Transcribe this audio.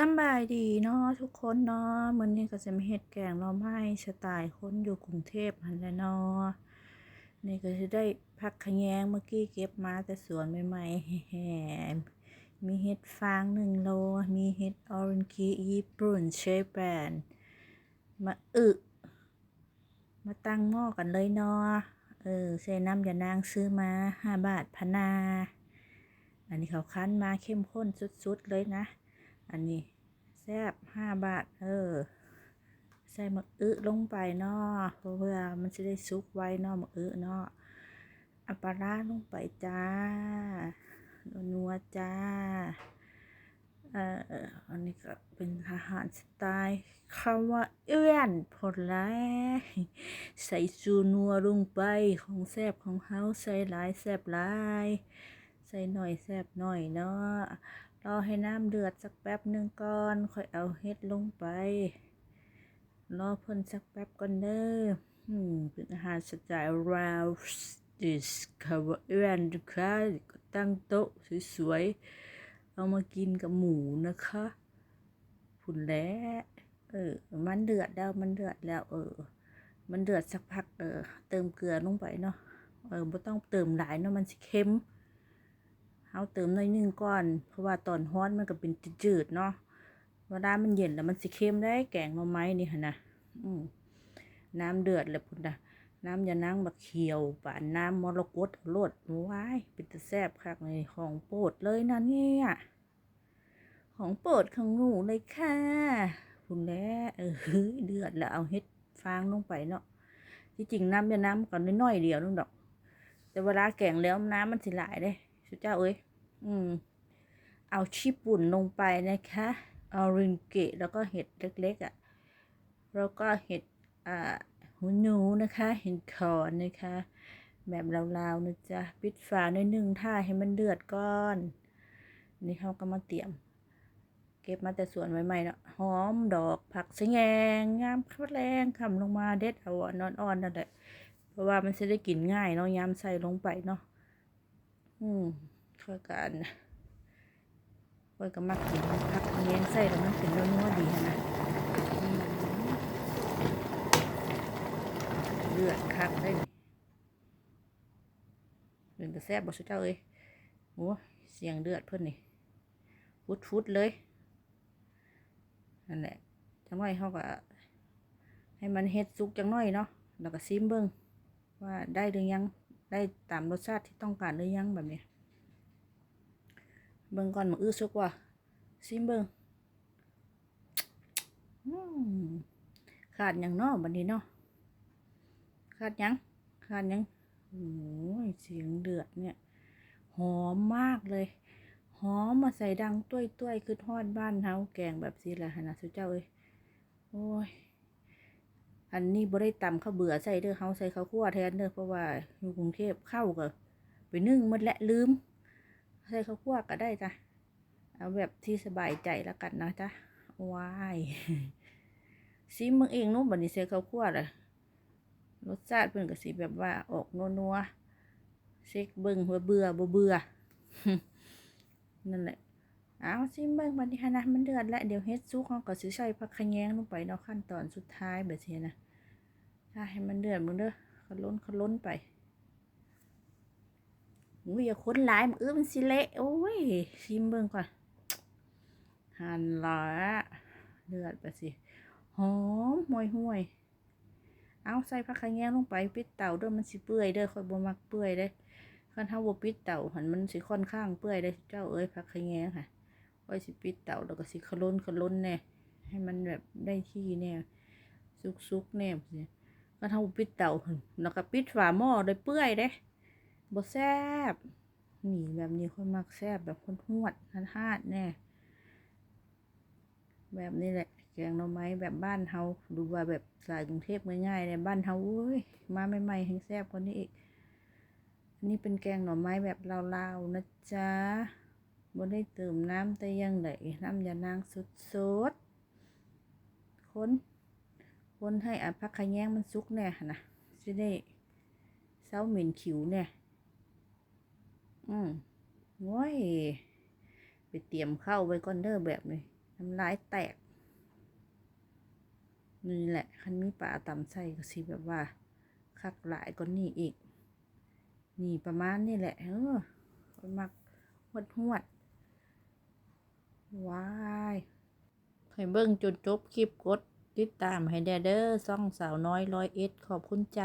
สบายดีเนาะทุกคนเนาะมื้อนี้ก็จะมาเฮ็ดแกงหน่อไม้สไตล์คนอยู่กรุงเทพหั่นแหละเนาะนี่ก็จะได้ผักขะแยงเมื่อกี้เก็บมาแต่สวนใหม่ๆแฮ่ๆมีเห็ดฟางหนึ่งโล มีเห็ดออรันคีญี่ปุ่นเชฟแบนมาอึมาตั้งหม้อกันเลยเนาะเออใส่น้ำยานางซื้อมาห้าบาทพนา อันนี้เขาคั้นมาเข้มข้นสุดๆเลยนะ อันนี้แซบห้าบาท เออ ใส่มะอึลงไปเนาะเพื่อมันจะได้ซุกไว้เนาะมะอึเนาะอัปลาร้าลงไปจ้านัวจ้าเอ่ออันนี้ก็เป็นอาหารสไตล์คำว่าเอื้อนผลไม้ใส่จูนัวลงไปของแซบของเฮาใส่หลายแซบหลาย ใส่หน่อยแซบหน่อยเนาะ รอให้น้ำเดือดสักแป๊บหนึ่งก่อน ค่อยเอาเห็ดลงไป รอเพิ่นสักแป๊บก่อนเด้ออืมเป็นอาหารสไตล์ราวดิสคาว่าเอื้อนนะคะก็ตั้งโต๊ะสวยๆ เอามากินกับหมูนะคะผุนแล้วเออ มันเดือดแล้ว มันเดือดแล้ว เออ มันเดือดสักพัก เออ เติมเกลือลงไปเนาะ เออไม่ต้องเติมหลายเนาะ มันสิเค็ม เอาเติมหน่อยหนึงก่อน เพราะว่าตอนฮ้อนมันก็เป็นจืดเนาะ เวลามันเย็นแล้วมันสิเค็มได้แกงหน่อไม้นี่หั่นนะอืมน้ำเดือดแล้วพุ่นนะน้ำยานั่งบักเขียวป่านน้ำมรกตโลดว้ายเป็นตะแซ่บคักเลยของโปรดเลยนะเนี่ยของโปรดของหนูเลยค่ะพุ่นแหล้เออเดือดแล้วเอาเห็ดฟางลงไปเนาะที่จริงน้ำยาน้ำก่อนน้อยๆเดียวนึงดอก แต่เวลาแกงแล้วน้ำมันสิหลายเด้สุดเจ้าเอ้ย อืม เอาชิปุ่นลงไปนะคะ เอารินเกะแล้วก็เห็ดเล็กๆอะ่ะ แล้วก็เห็ดอ่าหูหนูนะคะ เห็ดขอนนะคะ แบบลาวๆนะจ๊ะ ปิดฝาหน่อยหนึ่งท่าให้มันเดือดก่อน นี่เขาก็มาเตรียม เก็บมาแต่สวนใหม่ๆเนาะหอมดอกผักสะแงงงามข้าวแรงคำลงมาเด็ดเอาอ่อนๆนั่นแหละเพราะว่ามันจะได้กินง่ายเนาะยำใส่ลงไปเนาะอืม ค่อยกันค่อยก็มักกินผักเลี้ยงใส่แล้วมันเป็นนัวๆดีนะเลือดคักได้เป็นแต่แซ่บบ่สุเจ้าเอ้ยโอ้เสียงเดือดเพิ่นนี่ฟุดๆเลยนั่นแหละจังน้อยเขาก็ให้มันเฮ็ดสุกจังน้อยเนาะแล้วก็ซิมเบิ่งว่าได้หรือยังได้ตามรสชาติที่ต้องการหรือยังแบบนี้ เบิ่งก่อนมาอื้อสุกว่าซิมเบิ่งอืมขาดยังเนาะบัดนี้เนาะขาดยังขาดยังโอ้ยเสียงเดือดเนี่ยหอมมากเลยหอมมาใส่ดังต้วยต้วยคือทอดบ้านเฮาแกงแบบสิละหนนะสุเจ้าเอ้ยโอ้ยอันนี้บ่ได้ตำข้าวเบื่อใส่เด้อเฮาใส่ข้าวคั่วแทนเด้อเพราะว่าอยู่กรุงเทพเข้าก็ไปนึ่งหมดและลืม ใส่ข้าวคั่วก็ได้จ้ะเอาแบบที่สบายใจแล้วกันนะจ๊ะว้ายซิมมึงเองเนู้บัดนี้ใส่ข้าวคั่วเลยรสชาติเพิ่นก็สิแบบว่าออกนัวๆเซ็กเบิ่งว่าเบื่อบ่เบื่อนั่นแหละเอาซิมเบิ่งบัดนี้หั้นะมันเดือดแล้วเดี๋ยวเฮ็ดซุกเขาก็สิใส่ผักขยงลงไปเนาะขั้นตอนสุดท้ายแบบนี้นะถ้าให้มันเดือดมึงเด้อขล้นขล้นไป อุ้ยอย่าค้นหลายมันเอื้อมันสิเละโอ้ยซิมเบิ่งก่อนหั่นละเดือดไปสิหอมห่วยห่วยเอาใส่ผักขะแยงลงไปปิดเตาเด้อมันสิเปื่อยเด้อค่อยบ่มักเปื่อยเด้อคันเฮาบ่ปิดเตาหันมันสิค่อนข้างเปื่อยเด้อเจ้าเอ้ยผักขะแยงค่ะไว้สิปิดเตาแล้วก็สิขล้นขล้นแน่ให้มันแบบได้ที่แน่ซุกซุกๆแน่สิก็เท่าปิดเตาหั่นแล้วก็ปิดฝาหม้อโดยเปื่อยเด้ บแซ่บนี่แบบนี้คนมักแซบแบบคนหวดทันทาดแน่ แบบนี้แหละ แกงหน่อไม้แบบบ้านเฮาดูว่าแบบสายกรุงเทพง่ายๆเนี่ยบ้านเฮาอุ้ยมาใหม่ๆให้แซ่บกว่านี้อีกอันนี้เป็นแกงหน่อไม้แบบลาวๆนะจ๊ะบ่ได้เติมน้ำแต่ยังไดน้ำยานางสดสดๆคนคนให้อันพักขะแยงมันสุกแน่หั่นะสิได้เซาเหม็นขิวแน่ อืมโว้ยไปเตรียมข้าวไว้ก่อนเด้อแบบนี้น้ำลายแตก นี่แหละคันมีปลาตำใส่ก็สิแบบว่า คักหลายก็นี่อีก นี่ประมาณนี่แหละ เออคนมักหวดหวดว้ายให้เบิ่งจนจบคลิปกดติดตามให้แดเด้อซ่องสาวน้อยร้อยเอ็ดขอบคุณจ้า